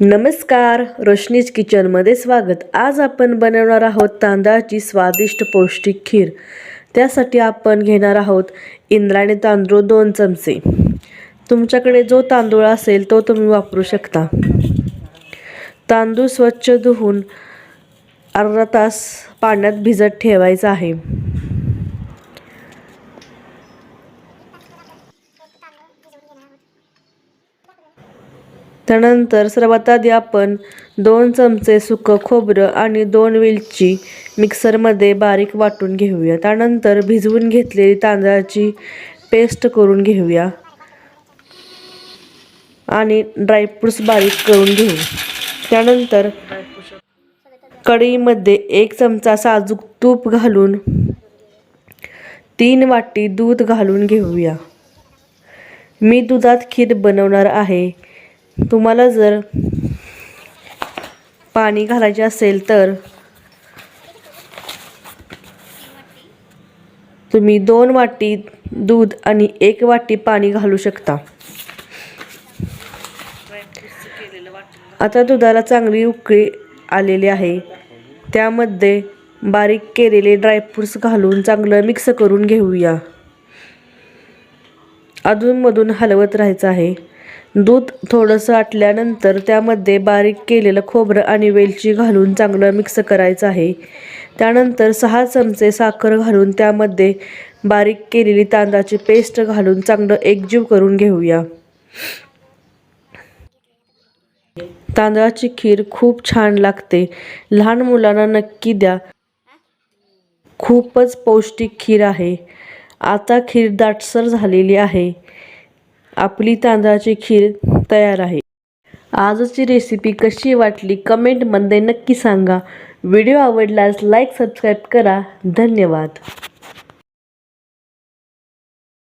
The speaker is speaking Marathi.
नमस्कार रोशनीज किचनमध्ये स्वागत. आज आपण बनवणार आहोत तांदळाची स्वादिष्ट पौष्टिक खीर. त्यासाठी आपण घेणार आहोत इंद्रायणी तांदूळ दोन चमचे. तुमच्याकडे जो तांदूळ असेल तो तुम्ही वापरू शकता. तांदूळ स्वच्छ धुवून अर्धा तास पाण्यात भिजत ठेवायचा आहे. त्यानंतर सर्वात आधी आपण दोन चमचे सुकं खोबरं आणि दोन वेलची मिक्सरमध्ये बारीक वाटून घेऊया. त्यानंतर भिजवून घेतलेली तांदळाची पेस्ट करून घेऊया. आणि ड्रायफ्रूट्स बारीक करून घेऊ. त्यानंतर कढईमध्ये एक चमचा साजूक तूप घालून तीन वाटी दूध घालून घेऊया. मी दुधात खीर बनवणार आहे. तुम्हाला जर पाणी घालायचे असेल तर तुम्ही दोन वाटी दूध आणि एक वाटी पाणी घालू शकता. आता दुधाला चांगली उकळी आलेली आहे. त्यामध्ये बारीक केलेले ड्रायफ्रूट्स घालून चांगलं मिक्स करून घेऊया. अधूनमधून हलवत राहायचं आहे. दूध थोडंसं आटल्यानंतर त्यामध्ये बारीक केलेलं खोबरं आणि वेलची घालून चांगलं मिक्स करायचं आहे. त्यानंतर सहा चमचे साखर घालून त्यामध्ये बारीक केलेली तांदळाची पेस्ट घालून चांगलं एकजीव करून घेऊया. तांदळाची खीर खूप छान लागते. लहान मुलांना नक्की द्या. खूपच पौष्टिक खीर आहे. आता खीर दाटसर झालेली आहे. आपली तांदळाची खीर तयार आहे. आजची रेसिपी कशी वाटली कमेंटमध्ये नक्की सांगा. व्हिडिओ आवडल्यास लाईक सबस्क्राईब करा. धन्यवाद.